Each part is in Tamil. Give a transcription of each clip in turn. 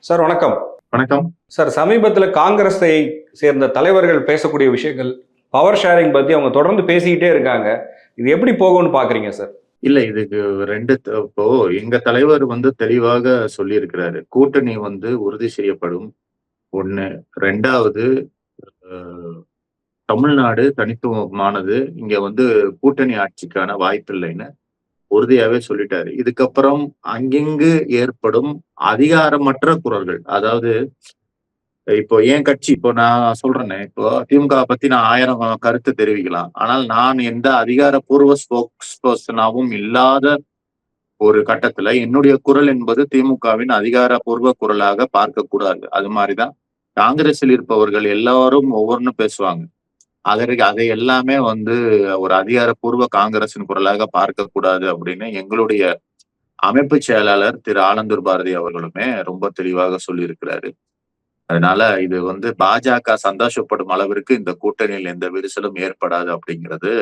சார் வணக்கம். வணக்கம். சார் சமீபத்தில் காங்கிரஸை சேர்ந்த தலைவர்கள் பேசக்கூடிய விஷயங்கள் பவர் ஷேரிங் பத்தி அவங்க தொடர்ந்து பேசிக்கிட்டே இருக்காங்க. இது எப்படி போகும்னு பாக்குறீங்க சார்? இல்ல இதுக்கு ரெண்டு இப்போ எங்க தலைவர் வந்து தெளிவாக சொல்லியிருக்கிறாரு. கூட்டணி வந்து உறுதி செய்யப்படும். ஒண்ணு. ரெண்டாவது தமிழ்நாடு தனித்துவமானது. இங்க வந்து கூட்டணி ஆட்சிக்கான வாய்ப்பில்லைன்னு உறுதியாவே சொல்லிட்டாரு. இதுக்கப்புறம் அங்கிங்கு ஏற்படும் அதிகாரமற்ற குரல்கள் அதாவது இப்போ என் கட்சி இப்போ நான் சொல்றேனே இப்போ திமுக பத்தி நான் ஆயிரம் கருத்து தெரிவிக்கலாம். ஆனால் நான் எந்த அதிகாரப்பூர்வ ஸ்போக்ஸ் பர்சனாவும் இல்லாத ஒரு கட்டத்துல என்னுடைய குரல் என்பது திமுகவின் அதிகாரப்பூர்வ குரலாக பார்க்க கூடாது அது மாதிரிதான் காங்கிரஸில் இருப்பவர்கள் எல்லாரும் ஒவ்வொன்றும் பேசுவாங்க. அதற்கு அதை எல்லாமே வந்து ஒரு அதிகாரப்பூர்வ காங்கிரசின் குரலாக பார்க்க கூடாது அப்படின்னு எங்களுடைய அமைப்பு செயலாளர் திரு ஆனந்தூர் பாரதி அவர்களுமே ரொம்ப தெளிவாக சொல்லியிருக்கிறாரு. அதனால இது வந்து பாஜக சந்தோஷப்படும் அளவிற்கு இந்த கூட்டணியில் எந்த விரிசலும் ஏற்படாது அப்படிங்கிறது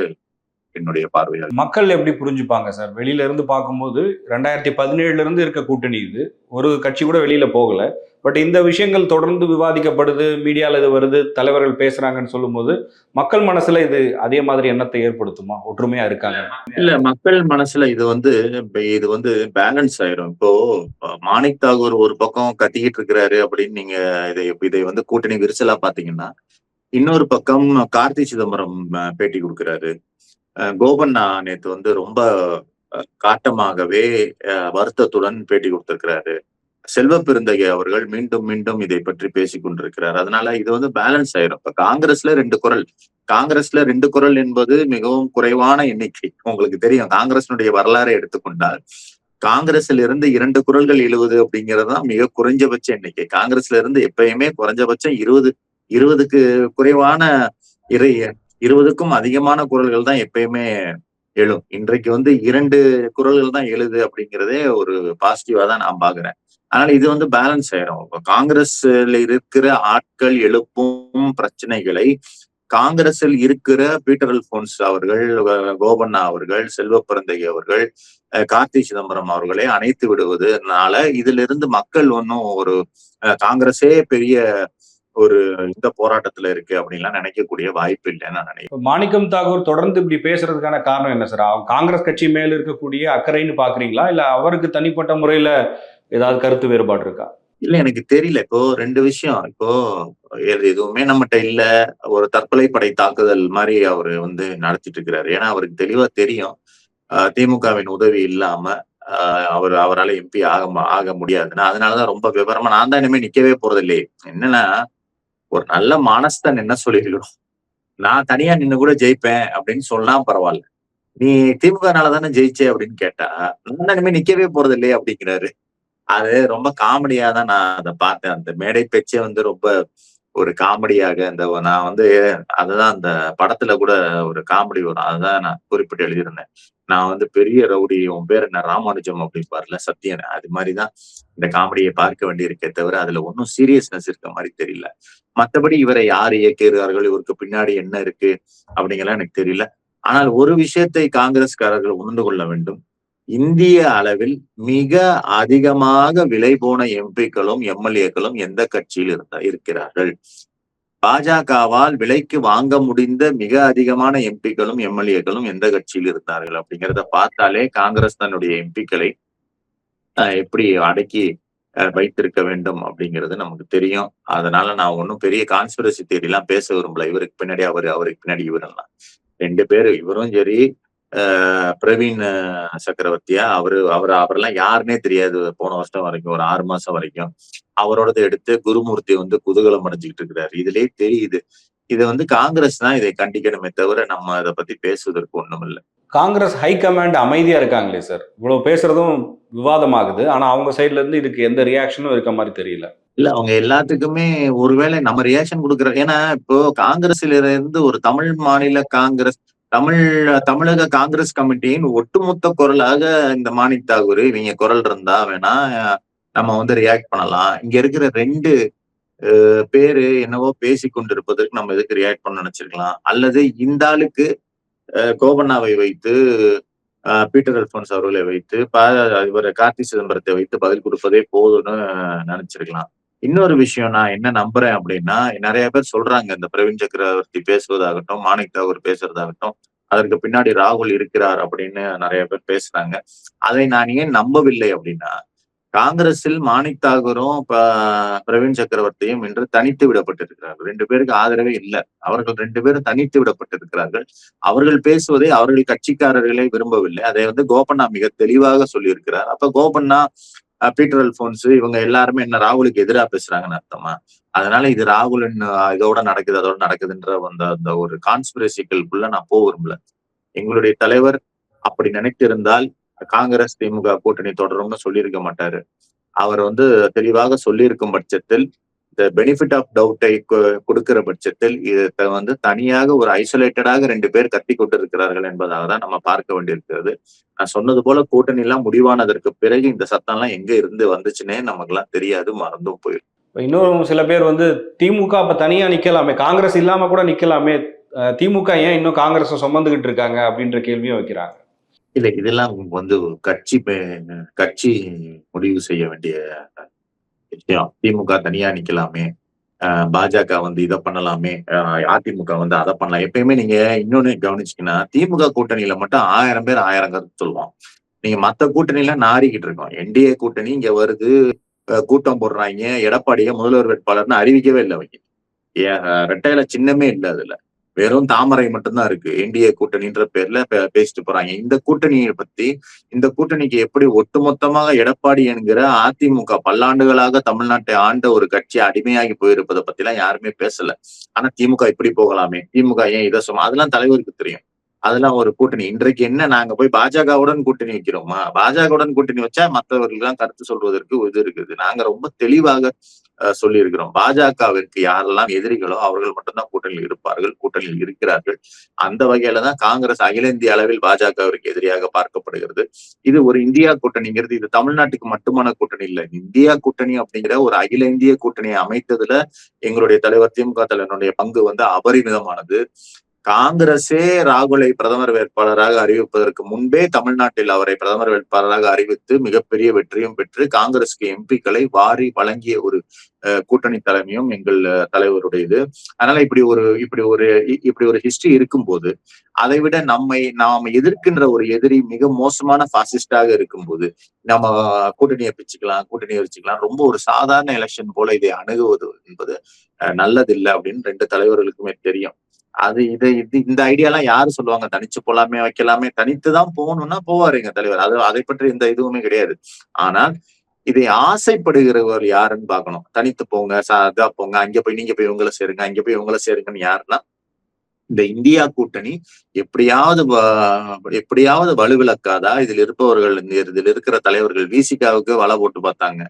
என்னுடைய பார்வையாக மக்கள் எப்படி புரிஞ்சுப்பாங்க சார்? வெளியில இருந்து பார்க்கும்போது ரெண்டாயிரத்தி பதினேழுல இருந்து இருக்க கூட்டணி இது. ஒரு கட்சி கூட வெளியில போகல. பட் இந்த விஷயங்கள் தொடர்ந்து விவாதிக்கப்படுது மீடியால இது வருது தலைவர்கள் பேசுறாங்கன்னு சொல்லும்போது மக்கள் மனசுல இது அதே மாதிரி எண்ணத்தை ஏற்படுத்துமா? ஒற்றுமையா இருக்காங்க இல்ல மக்கள் மனசுல இது வந்து இது வந்து பேலன்ஸ் ஆயிரும். இப்போ மாணிக் தாகூர் ஒரு பக்கம் கத்திக்கிட்டு இருக்கிறாரு அப்படின்னு நீங்க இதை இதை வந்து கூட்டணி விரிசலா பாத்தீங்கன்னா இன்னொரு பக்கம் கார்த்தி சிதம்பரம் பேட்டி கொடுக்கிறாரு. கோபண்ணா நேத்து வந்து ரொம்ப காட்டமாகவே வருத்தத்துடன் பேட்டி கொடுத்திருக்கிறாரு. செல்வ பெருந்தகை அவர்கள் மீண்டும் மீண்டும் இதை பற்றி பேசிக் கொண்டிருக்கிறார். அதனால இது வந்து பேலன்ஸ் ஆயிரும். இப்ப காங்கிரஸ்ல ரெண்டு குரல். காங்கிரஸ்ல ரெண்டு குரல் என்பது மிகவும் குறைவான எண்ணிக்கை. உங்களுக்கு தெரியும். காங்கிரசினுடைய வரலாறை எடுத்துக்கொண்டால் காங்கிரஸ்ல இருந்து இரண்டு குரல்கள் எழுவது அப்படிங்கிறது தான் மிக குறைஞ்சபட்ச எண்ணிக்கை. காங்கிரஸ்ல இருந்து எப்பயுமே குறைஞ்சபட்சம் இருபது இருபதுக்கு குறைவான இறை இருபதுக்கும் அதிகமான குரல்கள் தான் எப்பயுமே எழும். இன்றைக்கு வந்து இரண்டு குரல்கள் தான் எழுது அப்படிங்கிறதே ஒரு பாசிட்டிவா தான் நான் பாக்குறேன். அதனால இது வந்து பேலன்ஸ் ஆயிரும். இப்ப காங்கிரஸ்ல இருக்கிற ஆட்கள் எழுப்பும் பிரச்சனைகளை காங்கிரஸில் இருக்கிற பீட்டர் அல்போன்ஸ் அவர்கள் கோபண்ணா அவர்கள் செல்வ பிறந்தகி அவர்கள் கார்த்தி சிதம்பரம் அவர்களை அணைத்து விடுவதுனால இதுல இருந்து மக்கள் ஒன்றும் ஒரு காங்கிரஸே பெரிய ஒரு இந்த போராட்டத்துல இருக்கு அப்படின்லாம் நினைக்கக்கூடிய வாய்ப்பு இல்லைன்னு நான் நினைக்கிறேன். மாணிக்கம் தாகூர் தொடர்ந்து இப்படி பேசுறதுக்கான காரணம் என்ன சார்? அவங்க காங்கிரஸ் கட்சி மேல இருக்கக்கூடிய அக்கறைன்னு பாக்குறீங்களா? இல்ல அவருக்கு தனிப்பட்ட முறையில ஏதாவது கருத்து வேறுபாடு இருக்கா? இல்ல எனக்கு தெரியல. இப்போ ரெண்டு விஷயம். இப்போ எது- எதுவுமே நம்மகிட்ட இல்ல. ஒரு தற்கொலை படை தாக்குதல் மாதிரி அவரு வந்து நடத்திட்டு இருக்கிறாரு. ஏன்னா அவருக்கு தெளிவா தெரியும். திமுகவின் உதவி இல்லாம அவர் அவரால் எம்பி ஆக ஆக முடியாதுன்னு. அதனாலதான் ரொம்ப விவரமா நான் தான் இனிமே நிக்கவே போறது இல்லையே என்னன்னா ஒரு நல்ல மானஸ்தன் என்ன சொல்லிருக்கணும் நான் தனியா நின்னு கூட ஜெயிப்பேன் அப்படின்னு சொன்னா பரவாயில்ல. நீ திமுகனால தானே ஜெயிச்சே அப்படின்னு கேட்டா நான் இனிமே நிக்கவே போறது இல்லையே அப்படிங்கிறாரு. அது ரொம்ப காமெடியா தான் நான் அதை பார்த்தேன். அந்த மேடை பேச்சே வந்து ரொம்ப ஒரு காமெடியாக இந்த நான் வந்து அதுதான் அந்த படத்துல கூட ஒரு காமெடி வரும். அதுதான் நான் குறிப்பிட்டு எழுதியிருந்தேன். நான் வந்து பெரிய ரவுடி உன் பேர் என்ன? ராமானுஜம் அப்படிம்பாருல சத்யன். அது மாதிரிதான் இந்த காமெடியை பார்க்க வேண்டியிருக்கே தவிர அதுல ஒன்றும் சீரியஸ்னஸ் இருக்க மாதிரி தெரியல. மற்றபடி இவரை யார் இயக்குகிறார்கள் இவருக்கு பின்னாடி என்ன இருக்கு அப்படிங்கலாம் எனக்கு தெரியல. ஆனால் ஒரு விஷயத்தை காங்கிரஸ்காரர்கள் உணர்ந்து கொள்ள வேண்டும். இந்திய அளவில் மிக அதிகமாக விலை போன எம்பிக்களும் எம்எல்ஏக்களும் எந்த கட்சியில் இருந்த இருக்கிறார்கள்? பாஜகவால் விலைக்கு வாங்க முடிந்த மிக அதிகமான எம்பிக்களும் எம்எல்ஏக்களும் எந்த கட்சியில் இருந்தார்கள் அப்படிங்கிறத பார்த்தாலே காங்கிரஸ் தன்னுடைய எம்பிக்களை எப்படி அடக்கி அஹ், வைத்திருக்க வேண்டும் அப்படிங்கிறது நமக்கு தெரியும். அதனால நான் ஒன்றும் பெரிய கான்ஸ்பிரசி தேடி எல்லாம் பேச விரும்பல. இவருக்கு பின்னாடி அவர் அவருக்கு பின்னாடி இவரெல்லாம். ரெண்டு பேரும் இவரும் சரி பிரவீன் சக்கரவர்த்தியா? அவரு அவர் அவரெல்லாம் யாருன்னே தெரியாது போன வருஷம் வரைக்கும் ஒரு ஆறு மாசம் வரைக்கும். அவரோடது எடுத்து குருமூர்த்தி வந்து குதூகலம் அடைஞ்சுக்கிட்டு இருக்கிறாரு. இதுலயே தெரியுது. இது வந்து காங்கிரஸ் தான் இதை கண்டிக்கணுமே தவிர நம்ம அதை பத்தி பேசுவதற்கு ஒண்ணும் இல்லை காங்கிரஸ் ஹை கமாண்ட் அமைதியா இருக்காங்களே சார்? இவ்வளவு பேசுறதும் விவாதமாகுது. ஆனா அவங்க சைடுல இருந்து இதுக்கு எந்த ரியாக்ஷனும் இருக்க மாதிரி தெரியல. இல்ல அவங்க எல்லாத்துக்குமே ஒருவேளை நம்ம ரியாக்ஷன் கொடுக்குற ஏன்னா இப்போ காங்கிரஸ்ல இருந்து ஒரு தமிழ் மாநில காங்கிரஸ் தமிழ் தமிழக காங்கிரஸ் கமிட்டியின் ஒட்டுமொத்த குரலாக இந்த மாணிக் தாகூர் இவங்க குரல் இருந்தா வேணா நம்ம வந்து ரியாக்ட் பண்ணலாம். இங்க இருக்கிற ரெண்டு பேரு என்னவோ பேசி கொண்டிருப்பதற்கு நம்ம எதுக்கு ரியாக்ட் பண்ண நினைச்சிருக்கலாம். அல்லது இந்த ஆளுக்கு கோபண்ணாவை வைத்து பீட்டர் அல்போன்ஸ் அவர்களை வைத்து ப- இவர் கார்த்தி சிதம்பரத்தை வைத்து பதில் கொடுப்பதே போதும்னு நினைச்சிருக்கலாம். இன்னொரு விஷயம் நான் என்ன நம்புறேன் அப்படின்னா நிறைய பேர் சொல்றாங்க இந்த பிரவீன் சக்கரவர்த்தி பேசுவதாகட்டும் மாணிக் தாகூர் பேசுறதாகட்டும் அதற்கு பின்னாடி ராகுல் இருக்கிறார் அப்படின்னு நிறைய பேர் பேசுறாங்க. அதை நான் ஏன் நம்பவில்லை அப்படின்னா காங்கிரஸில் மாணிக் தாகூரும் பிரவீன் சக்கரவர்த்தியும் இன்று தனித்து விடப்பட்டிருக்கிறார்கள். ரெண்டு பேருக்கு ஆதரவே இல்லை. அவர்கள் ரெண்டு பேரும் தனித்து விடப்பட்டிருக்கிறார்கள். அவர்கள் பேசுவதை அவர்கள் கட்சிக்காரர்களே விரும்பவில்லை. அதை வந்து கோபண்ணா மிக தெளிவாக சொல்லியிருக்கிறார். அப்ப கோபண்ணா பீட்டர் அல்போன்ஸ் இவங்க எல்லாருமே என்ன ராகுலுக்கு எதிராக பேசுறாங்கன்னு அர்த்தமா? அதனால இது ராகுலின் இதோட நடக்குது அதோட நடக்குதுன்ற அந்த அந்த ஒரு கான்ஸ்பிரசிக்கல்குள்ள நான் போக விரும்பல. எங்களுடைய தலைவர் அப்படி நினைத்திருந்தால் காங்கிரஸ் திமுக கூட்டணி தொடரும்னு சொல்லியிருக்க மாட்டாரு. அவர் வந்து தெளிவாக சொல்லியிருக்கும் பட்சத்தில் இந்த பெனிஃபிட் ஆஃப் டவுட்டை கொடுக்கிற பட்சத்தில் இதை வந்து தனியாக ஒரு ஐசோலேட்டடாக ரெண்டு பேர் கத்தி கொண்டிருக்கிறார்கள் என்பதாக தான் நம்ம பார்க்க வேண்டியிருக்கிறது. நான் சொன்னது போல கூட்டணி எல்லாம் முடிவானதற்கு பிறகு இந்த சத்தம் எல்லாம் எங்க இருந்து வந்துச்சுன்னே நமக்கெல்லாம் தெரியாது மறந்தும் போயிடும். இன்னும் சில பேர் வந்து திமுக அப்ப தனியா நிக்கலாமே காங்கிரஸ் இல்லாம கூட நிக்கலாமே திமுக ஏன் இன்னும் காங்கிரஸை சுமந்துகிட்டு இருக்காங்க அப்படின்ற கேள்வியும் வைக்கிறாங்க. இல்ல இதெல்லாம் வந்து கட்சி கட்சி முடிவு செய்ய வேண்டிய விஷயம் திமுக தனியா நிக்கலாமே. பாஜக வந்து இதை பண்ணலாமே. அதிமுக வந்து அதை பண்ணலாம். எப்பயுமே நீங்க இன்னொன்னு கவனிச்சீங்கன்னா திமுக கூட்டணியில மட்டும் ஆயிரம் பேர் ஆயிரம் கருத்து சொல்லுவோம் நீங்க மத்த கூட்டணியில நாறிக்கிட்டு இருக்கோம். என்டிஏ கூட்டணி இங்க வருது. கூட்டம் போடுறாங்க. எடப்பாடியை முதல்வர் வேட்பாளர்னு அறிவிக்கவே இல்லை அவங்க. ஏ- ரெட்டையில சின்னமே இல்லை அதுல. வெறும் தாமரை மட்டும்தான் இருக்கு. என்டிஏ கூட்டணின்ற பேர்ல பேசிட்டு போறாங்க. இந்த கூட்டணியை பத்தி இந்த கூட்டணிக்கு எப்படி ஒட்டுமொத்தமாக எடப்பாடி என்கிற அதிமுக பல்லாண்டுகளாக தமிழ்நாட்டை ஆண்ட ஒரு கட்சி அடிமையாகி போயிருப்பதை பத்தி எல்லாம் யாருமே பேசல. ஆனா திமுக இப்படி போகலாமே. திமுக ஏன் இதை சொன்னா அதெல்லாம் தலைவருக்கு தெரியும். அதெல்லாம் ஒரு கூட்டணி. இன்றைக்கு என்ன நாங்க போய் பாஜகவுடன் கூட்டணி வைக்கிறோமா? பாஜகவுடன் கூட்டணி வச்சா மற்றவர்கள் தான் கருத்து சொல்வதற்கு இது இருக்குது. நாங்க ரொம்ப தெளிவாக சொல்லியிருக்கிறோம். பாஜகவிற்கு யாரெல்லாம் எதிரிகளோ அவர்கள் மட்டும்தான் கூட்டணியில் இருப்பார்கள் கூட்டணியில் இருக்கிறார்கள். அந்த வகையில தான் காங்கிரஸ் அகில இந்திய அளவில் பாஜகவிற்கு எதிரியாக பார்க்கப்படுகிறது. இது ஒரு இந்தியா கூட்டணிங்கிறது. இது தமிழ்நாட்டுக்கு மட்டுமான கூட்டணி இல்லை. இந்தியா கூட்டணி அப்படிங்கிற ஒரு அகில இந்திய கூட்டணியை அமைத்ததுல எங்களுடைய தலைவர் திமுக தலைவனுடைய பங்கு வந்து அபரிமிதமானது. காங்கிரசே ராகுலை பிரதமர் வேட்பாளராக அறிவிப்பதற்கு முன்பே தமிழ்நாட்டில் அவரை பிரதமர் வேட்பாளராக அறிவித்து மிகப்பெரிய வெற்றியும் பெற்று காங்கிரஸ்க்கு எம்பிக்களை வாரி வழங்கிய ஒரு அஹ், கூட்டணி தலைமையும் எங்கள் தலைவருடையது. அதனால இப்படி ஒரு இப்படி ஒரு இப்படி ஒரு ஹிஸ்டரி இருக்கும்போது அதை விட நம்மை நாம் எதிர்க்கின்ற ஒரு எதிரி மிக மோசமான பாசிஸ்டாக இருக்கும்போது நம்ம கூட்டணியை பிச்சுக்கலாம் கூட்டணியை வச்சுக்கலாம் ரொம்ப ஒரு சாதாரண எலெக்ஷன் போல இதை அணுகுவது என்பது அஹ், நல்லதில்லை அப்படின்னு ரெண்டு தலைவர்களுக்குமே தெரியும். அது இது இது இந்த ஐடியாலாம் யாரு சொல்லுவாங்க? தனிச்சு போலாமே வைக்கலாமே தனித்து தான் போகணும்னா போவாரு எங்க தலைவர். அது அதை பற்றி எந்த இதுவுமே கிடையாது. ஆனால் இதை ஆசைப்படுகிறவர் யாருன்னு பார்க்கணும். தனித்து போங்க சா- இதா போங்க அங்க போய் நீங்க போய் இவங்களை சேருங்க அங்க போய் இவங்களை சேருங்கன்னு யாருன்னா இந்த இந்தியா கூட்டணி எப்படியாவது வ- எப்படியாவது வலுவிளக்காதா இதில் இருப்பவர்கள் இந்த இதில் இருக்கிற தலைவர்கள் விசிகாவுக்கு வலை போட்டு பார்த்தாங்க.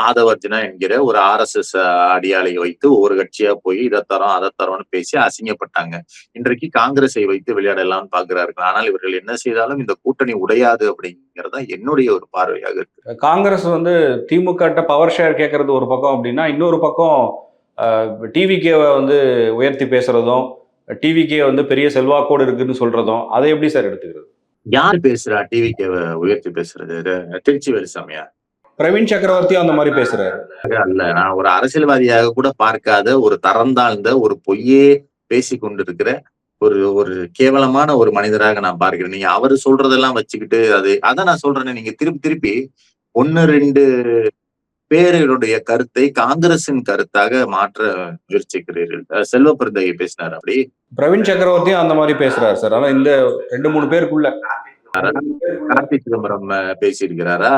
ஆதவர்ஜனா என்கிற ஒரு ஆர் எஸ் எஸ் அடியாளை வைத்து ஒவ்வொரு கட்சியா போய் இதை தரோம் அதை தரோம்னு பேசி அசிங்கப்பட்டாங்க. இன்றைக்கு காங்கிரஸை வைத்து விளையாடலாம்னு பாக்குறார்கள் ஆனால் இவர்கள் என்ன செய்தாலும் இந்த கூட்டணி உடையாது அப்படிங்கறதா என்னுடைய ஒரு பார்வையாக இருக்கு. காங்கிரஸ் வந்து திமுக பவர் ஷேர் கேட்கறது ஒரு பக்கம் அப்படின்னா இன்னொரு பக்கம் டிவிகேவை வந்து உயர்த்தி பேசுறதும் டிவிகே வந்து பெரிய செல்வாக்கோடு இருக்குன்னு சொல்றதும் அதை எப்படி சார் எடுத்துக்கிறது? யார் பேசுறா டிவிக்கு உயர்த்தி பேசுறது? திருச்சி வேலுசாமியா? பிரவீன் சக்கரவர்த்தி அந்த மாதிரி பேசுறாரு. அல்ல நான் ஒரு அரசியல்வாதியாக கூட பார்க்காத ஒரு தரந்தாழ்ந்த ஒரு பொய்யே பேசி கொண்டிருக்கிற ஒரு ஒரு கேவலமான ஒரு மனிதராக நான் பார்க்கிறேன். நீங்க அவரு சொல்றதெல்லாம் வச்சுக்கிட்டு அது அதான் நான் சொல்றேனே நீங்க திருப்பி திருப்பி ஒன்னு ரெண்டு பேர்களுடைய கருத்தை காங்கிரசின் கருத்தாக மாற்ற முயற்சிக்கிறீர்கள். செல்வ பிறந்தகை பேசினார் அப்படி. பிரவீன் சக்கரவர்த்தியும் அந்த மாதிரி பேசுறாரு சார். ஆனா இந்த ரெண்டு மூணு பேருக்குள்ள. கார்த்தி சிதம்பரம் பேசியிருக்கிறாரா?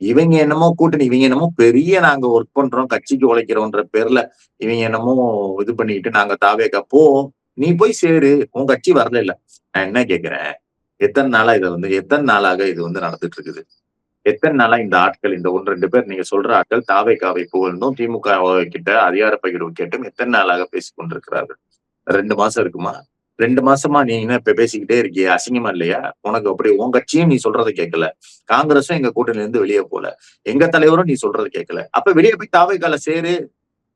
இவங்க என்னமோ கூட்டணி இவங்க என்னமோ பெரிய நாங்க ஒர்க் பண்றோம் கட்சிக்கு உழைக்கிறோன்ற பேர்ல இவங்க என்னமோ இது பண்ணிட்டு நாங்க தாவேக்கா போ நீ போய் சேரு உன் கட்சி வரல இல்ல. நான் என்ன கேக்குறேன்? எத்தனை நாளா இதை வந்து எத்தனை நாளாக இது வந்து நடந்துட்டு இருக்குது? எத்தனை நாளா இந்த ஆட்கள் இந்த ஒன்று ரெண்டு பேர் நீங்க சொல்ற ஆட்கள் தாவை காவை புகழ்ந்தும் திமுக கிட்ட அதிகார பகிர்வு கேட்டும் எத்தனை நாளாக பேசிக் கொண்டிருக்கிறார்கள்? ரெண்டு மாசம் இருக்குமா? ரெண்டு மாசமா நீ என்ன இப்ப பேசிக்கிட்டே இருக்கிய? அசிங்கமா இல்லையா? உனக்கு அப்படி உன் கட்சியும் நீ சொல்றதை கேட்கல. காங்கிரஸும் எங்க கூட்டணியில இருந்து வெளியே போல. எங்க தலைவரும் நீ சொல்றதை கேட்கல. அப்ப வெளியே போய் தாவைக்கால சேரு.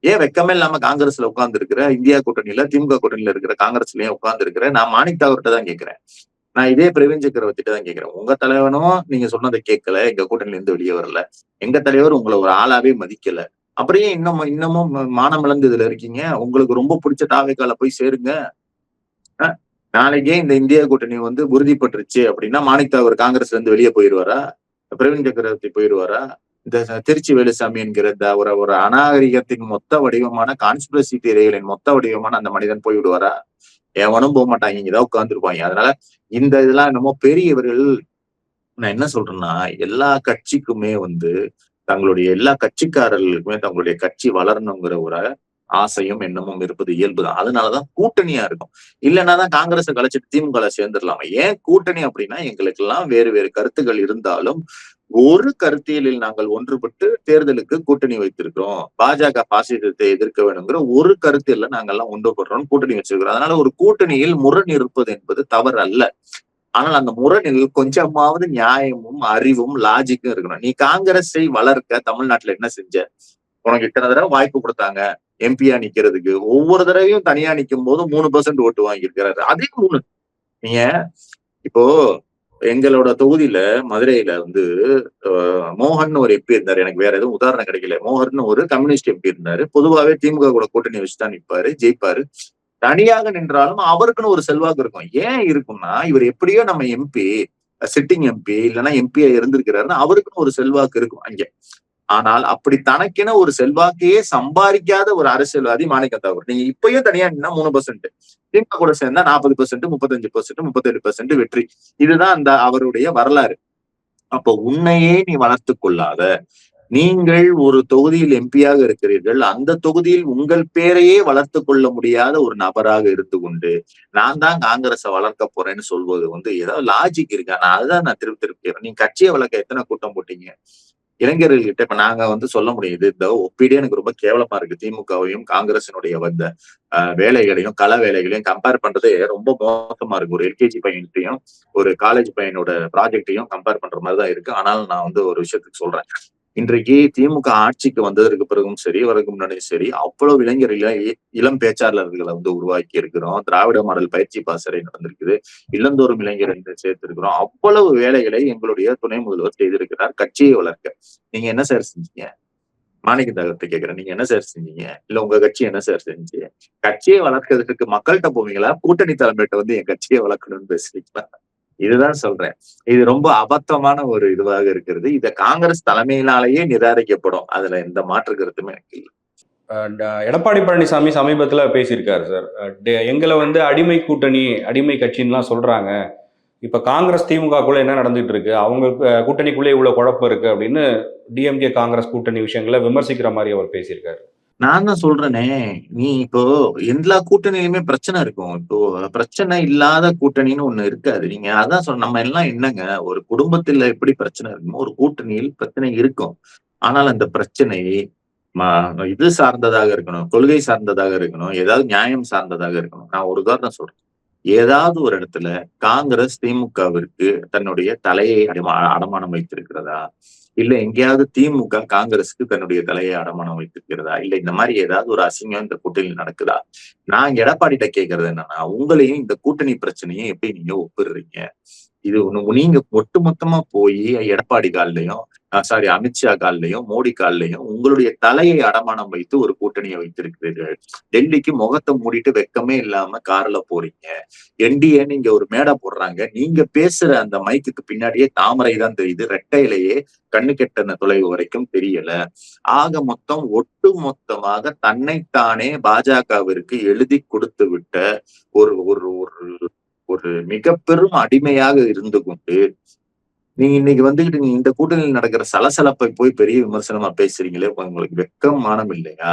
ஏன் வெக்கமே இல்லாம காங்கிரஸ்ல உட்கார்ந்து இருக்கிற இந்தியா கூட்டணியில திமுக கூட்டணியில இருக்கிற காங்கிரஸ்லயும் உட்கார்ந்து இருக்கிற நான் மாணிக் தாகூர்கிட்ட தான் கேட்கிறேன். நான் இதே பிரவீன் சக்கரவர்த்திட்ட தான் கேட்கிறேன் உங்க தலைவனும் நீங்க சொன்னதை கேட்கல எங்க கூட்டணில இருந்து வெளியே வரல. எங்க தலைவர் உங்களை ஒரு ஆளாவே மதிக்கல. அப்புறம் இன்னமும் இன்னும் இன்னமும் மானம் இழந்து இதுல இருக்கீங்க? உங்களுக்கு ரொம்ப பிடிச்ச தாவைக்கால போய் சேருங்க. நாளைக்கே இந்த இந்திய கூட்டணி வந்து உறுதிப்பட்டுருச்சு அப்படின்னா மாணிக் தாகூர் காங்கிரஸ்ல இருந்து வெளியே போயிடுவாரா பிரவீன் சக்கரவர்த்தி போயிடுவாரா இந்த திருச்சி வேலுசாமி என்கிற இந்த ஒரு ஒரு அநாகரிகத்தின் மொத்த வடிவமான கான்ஸ்பிரசி திரைகளின் மொத்த வடிவமான அந்த மனிதன் போய் விடுவாரா எவனும் போக மாட்டாங்க இங்கதான் உட்காந்துருப்பாங்க அதனால இந்த இதெல்லாம் என்னமோ பெரியவர்கள் நான் என்ன சொல்றேன்னா எல்லா கட்சிக்குமே வந்து தங்களுடைய எல்லா கட்சிக்காரர்களுக்குமே தங்களுடைய கட்சி வளரணுங்கிற ஒரு ஆசையும் எண்ணமும் இருப்பது இயல்புதான். அதனாலதான் கூட்டணியா இருக்கும். இல்லைன்னா தான் காங்கிரஸ் கலைச்சிட்டு திமுக சேர்ந்துடலாமா. ஏன் கூட்டணி அப்படின்னா எங்களுக்கு எல்லாம் வேறு வேறு கருத்துகள் இருந்தாலும் ஒரு கருத்தியலில் நாங்கள் ஒன்றுபட்டு தேர்தலுக்கு கூட்டணி வைத்திருக்கிறோம். பாஜக பாசிசத்தை எதிர்க்க வேணுங்கிற ஒரு கருத்தியல்ல நாங்கெல்லாம் ஒன்றுபடுறோம் கூட்டணி வச்சிருக்கிறோம். அதனால ஒரு கூட்டணியில் முரண் இருப்பது என்பது தவறு அல்ல ஆனால் அந்த முரணில் கொஞ்சமாவது நியாயமும் அறிவும் லாஜிக்கும் இருக்கணும். நீ காங்கிரஸை வளர்க்க தமிழ்நாட்டுல என்ன செஞ்ச? உனக்கு இத்தனை தடவை வாய்ப்பு கொடுத்தாங்க. எம்பியா நிக்கிறதுக்கு. ஒவ்வொரு தடவையும் தனியா நிக்கும் போது மூணு பர்சன்ட் ஓட்டு வாங்கியிருக்கிறாரு. அதே மூணு. நீங்க இப்போ எங்களோட தொகுதியில மதுரையில வந்து மோகன் ஒரு எம்பி இருந்தாரு. எனக்கு வேற எதுவும் உதாரணம் கிடைக்கல. மோகன் ஒரு கம்யூனிஸ்ட் எம்பி இருந்தாரு. பொதுவாவே திமுக கூட கூட்டணி வச்சுதான் நிற்பாரு ஜெயிப்பாரு. தனியாக நின்றாலும் அவருக்குன்னு ஒரு செல்வாக்கு இருக்கும். ஏன் இருக்கும்னா இவர் எப்படியோ நம்ம எம்பி சிட்டிங் எம்பி இல்லைன்னா எம்பியா இருந்திருக்கிறாருன்னா அவருக்குன்னு ஒரு செல்வாக்கு இருக்கும் அங்க. ஆனால் அப்படி தனக்கென ஒரு செல்வாக்கையே சம்பாதிக்காத ஒரு அரசியல்வாதி மாணிக்க தாகூர். நீங்க இப்பயும் தனியா நின்னா மூணு பர்சன்ட் திமுக கூட சேர்ந்தா நாற்பது பர்சன்ட் முப்பத்தஞ்சு பர்சன்ட் முப்பத்தேழு பர்சன்ட் வெற்றி. இதுதான் அந்த அவருடைய வரலாறு. அப்போ உன்னையே நீ வளர்த்து கொள்ளாத. நீங்கள் ஒரு தொகுதியில் எம்பியாக இருக்கிறீர்கள். அந்த தொகுதியில் உங்கள் பேரையே வளர்த்து கொள்ள முடியாத ஒரு நபராக இருந்து கொண்டு நான் தான் காங்கிரஸை வளர்க்க போறேன்னு சொல்வது வந்து ஏதாவது லாஜிக் இருக்கா? நான் அதுதான் நான் திருப்பி திருப்பி நீங்க கட்சியை வளர்க்க எத்தனை கூட்டம் போட்டீங்க? இளைஞர்கள்கிட்ட இப்ப நாங்க வந்து சொல்ல முடியுது இந்த ஒப்பீடே எனக்கு ரொம்ப கேவலமா இருக்கு. திமுகவையும் காங்கிரசினுடைய வந்த வேலைகளையும் கள வேலைகளையும் கம்பேர் பண்றதே ரொம்ப மோசமா இருக்கு. ஒரு எல்கேஜி பையன்கிட்டையும் ஒரு காலேஜ் பையனோட ப்ராஜெக்டையும் கம்பேர் பண்ற மாதிரி தான் இருக்கு. ஆனாலும் நான் வந்து ஒரு விஷயத்துக்கு சொல்றேன். இன்றைக்கு திமுக ஆட்சிக்கு வந்ததற்கு பிறகும் சரி வரக்கு முன்னாடியும் சரி அவ்வளவு இளைஞர்களை இளம் பேச்சாளர்களை வந்து உருவாக்கி இருக்கிறோம். திராவிட மாடல் பயிற்சி பாசறை நடந்திருக்குது. இளந்தோறும் இளைஞர் என்று சேர்த்திருக்கிறோம். அவ்வளவு வேலைகளை எங்களுடைய துணை முதல்வர் செய்திருக்கிறார். கட்சியை வளர்க்க. நீங்க என்ன சார் செஞ்சீங்க? மாணிக்க தகத்தை கேட்கிறேன். நீங்க என்ன சார் செஞ்சீங்க? இல்ல உங்க கட்சி என்ன சார் செஞ்சு? கட்சியை வளர்க்கறதுக்கு மக்கள்கிட்ட போவீங்களா? கூட்டணி தலைமையிட்ட வந்து என் கட்சியை வளர்க்கணும்னு பேசுறீங்களா? இதுதான் சொல்றேன். இது ரொம்ப அபத்தமான ஒரு இதுவாக இருக்கிறது. இத காங்கிரஸ் தலைமையினாலேயே நிராகரிக்கப்படும். அதுல எந்த மாற்று கருத்துமே எனக்கு இல்லை. எடப்பாடி பழனிசாமி சமீபத்தில் பேசியிருக்காரு சார். டே- எங்களை வந்து அடிமை கூட்டணி அடிமை கட்சின்னுலாம் சொல்றாங்க. இப்போ காங்கிரஸ் திமுகக்குள்ள என்ன நடந்துட்டு இருக்கு அவங்க கூட்டணிக்குள்ளே இவ்வளோ குழப்பம் இருக்கு அப்படின்னு டிஎம்கே காங்கிரஸ் கூட்டணி விஷயங்களை விமர்சிக்கிற மாதிரி அவர் பேசியிருக்காரு. நான் தான் சொல்றேனே. நீ இப்போ எல்லா கூட்டணியிலுமே பிரச்சனை இருக்கும். இப்போ பிரச்சனை இல்லாத கூட்டணின்னு ஒண்ணு இருக்காது. நீங்க அதான் சொல்ற நம்ம எல்லாம் என்னங்க? ஒரு குடும்பத்துல எப்படி பிரச்சனை இருக்குமோ ஒரு கூட்டணியில் பிரச்சனை இருக்கும். ஆனால் அந்த பிரச்சனை இது சார்ந்ததாக இருக்கணும் கொள்கை சார்ந்ததாக இருக்கணும் ஏதாவது நியாயம் சார்ந்ததாக இருக்கணும். நான் ஒரு உதாரணம் சொல்றேன். ஏதாவது ஒரு இடத்துல காங்கிரஸ் திமுகவிற்கு தன்னுடைய தலையை அடமா அடமானம் வைத்திருக்கிறதா? இல்ல எங்கேயாவது திமுக காங்கிரஸுக்கு தன்னுடைய தலையை அடமானம் வைத்திருக்கிறதா? இல்ல இந்த மாதிரி ஏதாவது ஒரு அசிங்கம் இந்த கூட்டணியில் நடக்குதா? நான் எடப்பாடிட்ட கேட்கறது என்னன்னா உங்களையும் இந்த கூட்டணி பிரச்சனையும் எப்படி நீங்க ஒப்பிடுறீங்க? இது ஒண்ணு நீங்க ஒட்டுமொத்தமா போய் எடப்பாடி கால்லையும் சாரி அமித்ஷா கால்லையும் மோடி கால்லையும் உங்களுடைய தலையை அடமானம் வைத்து ஒரு கூட்டணியை வைத்திருக்கிறீர்கள். டெல்லிக்கு முகத்தை மூடிட்டு வெக்கமே இல்லாம கார்ல போறீங்க. என்டிஏ நீங்க ஒரு மேடை போடுறாங்க. நீங்க பேசுற அந்த மைக்குக்கு பின்னாடியே தாமரை தான் தெரியுது. ரெட்டையிலேயே கண்ணு கெட்டன தொலைவு வரைக்கும் தெரியல. ஆக மொத்தம் ஒட்டு மொத்தமாக தன்னைத்தானே பாஜகவிற்கு எழுதி கொடுத்து விட்ட ஒரு ஒரு ஒரு ஒரு மிக பெரும் அடிமையாக இருந்து கொண்டு நீங்க இன்னைக்கு வந்துகிட்டு நீங்க இந்த கூட்டணியில் நடக்கிற சலசலப்பை போய் பெரிய விமர்சனமா பேசுறீங்களே உங்களுக்கு வெக்கம் மானம் இல்லையா?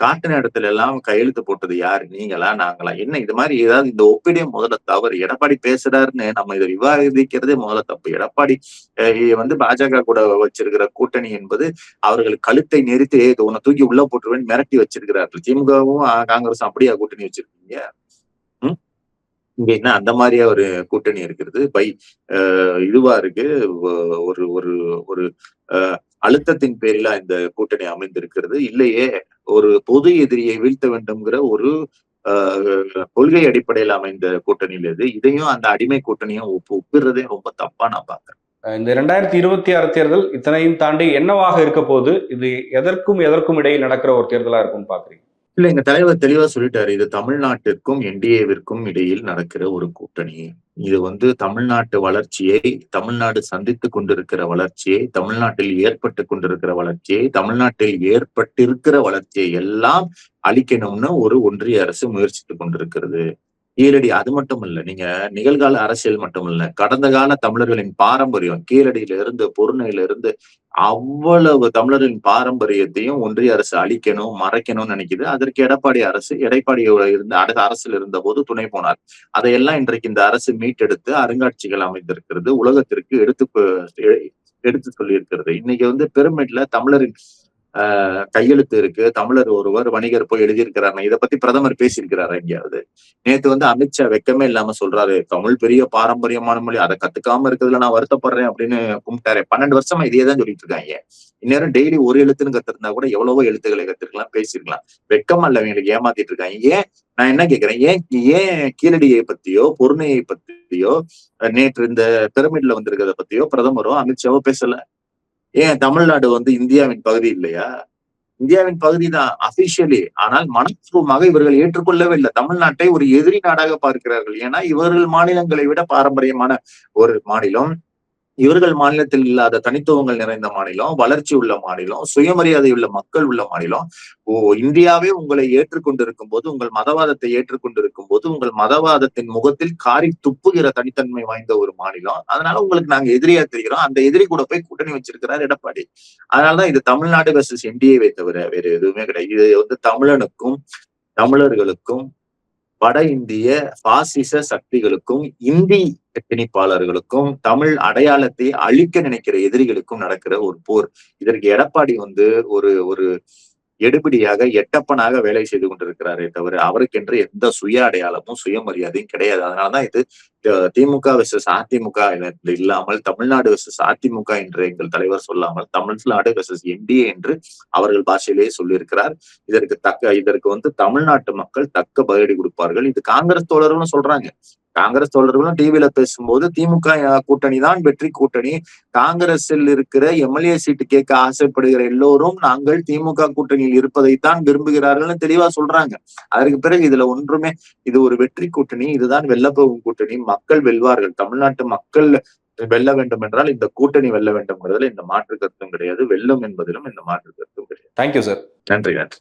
காட்டின இடத்துல எல்லாம் கையெழுத்து போட்டது யாரு? நீங்களா நாங்களா? என்ன இது மாதிரி ஏதாவது இந்த ஒப்பிடே முதல்ல தவறு. எடப்பாடி பேசுறாருன்னு நம்ம இதை விவாதிக்கிறதே முதல்ல தப்பு. எடப்பாடி வந்து பாஜக கூட வச்சிருக்கிற கூட்டணி என்பது அவர்கள் கழுத்தை நெறித்து உன்னை தூக்கி உள்ள போட்டுருவேன் மிரட்டி வச்சிருக்கிறார்கள். திமுகவும் அஹ், காங்கிரஸும் அப்படியா கூட்டணி வச்சிருக்கீங்க? இங்க என்ன அந்த மாதிரியா ஒரு கூட்டணி இருக்கிறது. பை இதுவா இருக்கு. ஒரு ஒரு ஒரு அஹ், அழுத்தத்தின் பேரில இந்த கூட்டணி அமைந்திருக்கிறது. இல்லையே ஒரு பொது எதிரியை வீழ்த்த வேண்டும்ங்கிற ஒரு ஆஹ் கொள்கை அடிப்படையில் அமைந்த கூட்டணியில் இது. இதையும் அந்த அடிமை கூட்டணியும் ஒப்பு ஒப்பிடுறதே ரொம்ப தப்பா நான் பாக்குறேன். இந்த ரெண்டாயிரத்தி இருபத்தி ஆறு தேர்தல் இத்தனையும் தாண்டி என்னவாக இருக்க போது இது எதற்கும் எதற்கும் இடையில் நடக்கிற ஒரு தேர்தலா இருக்கும்னு பாக்குறீங்க? இல்ல எங்க தலைவர் தெளிவா சொல்லிட்டாரு. இது தமிழ்நாட்டிற்கும் என்டிஏவிற்கும் இடையில் நடக்கிற ஒரு கூட்டணி. இது வந்து தமிழ்நாட்டு வளர்ச்சியை தமிழ்நாடு சந்தித்து கொண்டிருக்கிற வளர்ச்சியை தமிழ்நாட்டில் ஏற்பட்டு கொண்டிருக்கிற வளர்ச்சியை தமிழ்நாட்டில் ஏற்பட்டிருக்கிற வளர்ச்சியை எல்லாம் அளிக்கணும்னு ஒரு ஒன்றிய அரசு முயற்சித்துக் கொண்டிருக்கிறது. கீழடி அது மட்டும் இல்ல நீங்க நிகழ்கால அரசியல் மட்டும் இல்ல கடந்த கால தமிழர்களின் பாரம்பரியம் கீழடியில இருந்து பொருணையில இருந்து அவ்வளவு தமிழரின் பாரம்பரியத்தையும் ஒன்றிய அரசு அழிக்கணும் மறைக்கணும்னு நினைக்குது. அதற்கு எடப்பாடி அரசு எடப்பாடியோட இருந்த அடுத்த அரசில் இருந்த போது துணை போனார். அதையெல்லாம் இன்றைக்கு இந்த அரசு மீட்டெடுத்து அருங்காட்சிகள் அமைந்திருக்கிறது உலகத்திற்கு எடுத்து எடுத்து சொல்லியிருக்கிறது. இன்னைக்கு வந்து பிரமிட்ல தமிழரின் கையெழுத்து இருக்கு. தமிழர் ஒருவர் வணிகர் போய் எழுதியிருக்கிறாரு. இதை பத்தி பிரதமர் பேசியிருக்கிறாரு எங்கேயாவது நேத்து வந்து அமித்ஷா வெக்கமே இல்லாம சொல்றாரு. தமிழ் பெரிய பாரம்பரியமான மொழி. அதை கத்துக்காம இருக்கிறதுல நான் வருத்தப்படுறேன் அப்படின்னு கும்பிட்டாரு. பன்னெண்டு வருஷமா இதே தான் சொல்லிட்டு இருக்காங்க. இந்நேரம் டெய்லி ஒரு எழுத்துன்னு கத்திருந்தா கூட எவ்வளவோ எழுத்துக்களை கத்திருக்கலாம் பேசியிருக்கலாம் வெக்கம் அல்ல இவங்களுக்கு ஏமாத்திட்டு இருக்காங்க. ஏன்? நான் என்ன கேக்குறேன்? ஏன் ஏன் கீழடியை பத்தியோ பொருணையை பத்தியோ நேற்று இந்த பிரமிட்ல வந்திருக்கிறத பத்தியோ பிரதமரோ அமித்ஷாவோ பேசல? ஏன் தமிழ்நாடு வந்து இந்தியாவின் பகுதி இல்லையா? இந்தியாவின் பகுதி தான் அபிஷியலி ஆனால் மனப்பூர்வமாக இவர்கள் ஏற்றுக்கொள்ளவே இல்லை தமிழ்நாட்டை ஒரு எதிரி நாடாக பார்க்கிறார்கள். ஏன்னா இவர்கள் மாநிலங்களை விட பாரம்பரியமான ஒரு மாநிலம் இவர்கள் மாநிலத்தில் இல்லாத தனித்துவங்கள் நிறைந்த மாநிலம் வளர்ச்சி உள்ள மாநிலம் சுயமரியாதை உள்ள மக்கள் உள்ள மாநிலம். ஓ இந்தியாவே உங்களை ஏற்றுக்கொண்டிருக்கும் போது உங்கள் மதவாதத்தை ஏற்றுக்கொண்டிருக்கும் போது உங்கள் மதவாதத்தின் முகத்தில் காரி துப்புகிற தனித்தன்மை வாய்ந்த ஒரு மாநிலம். அதனால உங்களுக்கு நாங்க எதிரியா தெரிகிறோம். அந்த எதிரி கூட போய் கூட்டணி வச்சிருக்கிறார் எடப்பாடி. அதனாலதான் இது தமிழ்நாடு வெர்சஸ் என்டிஏவை தவிர வேற எதுவுமே கிடையாது. இது வந்து தமிழனுக்கும் தமிழர்களுக்கும் வட இந்திய பாசிச சக்திகளுக்கும் இந்தி திணிப்பாளர்களுக்கும் தமிழ் அடையாளத்தை அழிக்க நினைக்கிற எதிரிகளுக்கும் நடக்கிற ஒரு போர். இதற்கு எடப்பாடி வந்து ஒரு ஒரு எடுபடியாக எட்டப்பனாக வேலை செய்து கொண்டிருக்கிறாரே தவிர அவருக்கென்று எந்த சுய அடையாளமும் சுயமரியாதையும் கிடையாது. அதனாலதான் இது திமுக வெர்சஸ் அதிமுக இல்லாமல் தமிழ்நாடு வெர்சஸ் அதிமுக என்று எங்கள் தலைவர் சொல்லாமல் தமிழ்நாடு வெர்சஸ் என்டிஏ என்று அவர்கள் பாஷையிலேயே சொல்லியிருக்கிறார். இதற்கு தக்க இதற்கு வந்து தமிழ்நாட்டு மக்கள் தக்க பதிலடி கொடுப்பார்கள். இது காங்கிரஸ் தோழர்களும் சொல்றாங்க. காங்கிரஸ் தோழர்களும் டிவியில பேசும்போது திமுக கூட்டணி தான் வெற்றி கூட்டணி. காங்கிரஸில் இருக்கிற எம்எல்ஏ சீட்டு கேட்க ஆசைப்படுகிற எல்லோரும் நாங்கள் திமுக கூட்டணியில் இருப்பதைத்தான் விரும்புகிறார்கள்னு தெளிவா சொல்றாங்க. அதற்கு பிறகு இதுல ஒன்றுமே இது ஒரு வெற்றி கூட்டணி இதுதான் வெல்லப்போகும் கூட்டணி. மக்கள் வெல்வார்கள். தமிழ்நாட்டு மக்கள் வெல்ல வேண்டும் என்றால் இந்த கூட்டணி வெல்ல வேண்டும் என்பதில் இந்த மாற்று கருத்தும் கிடையாது. வெல்லும் என்பதிலும் இந்த மாற்று கருத்தும் கிடையாது. தேங்க்யூ சார் நன்றி நன்றி.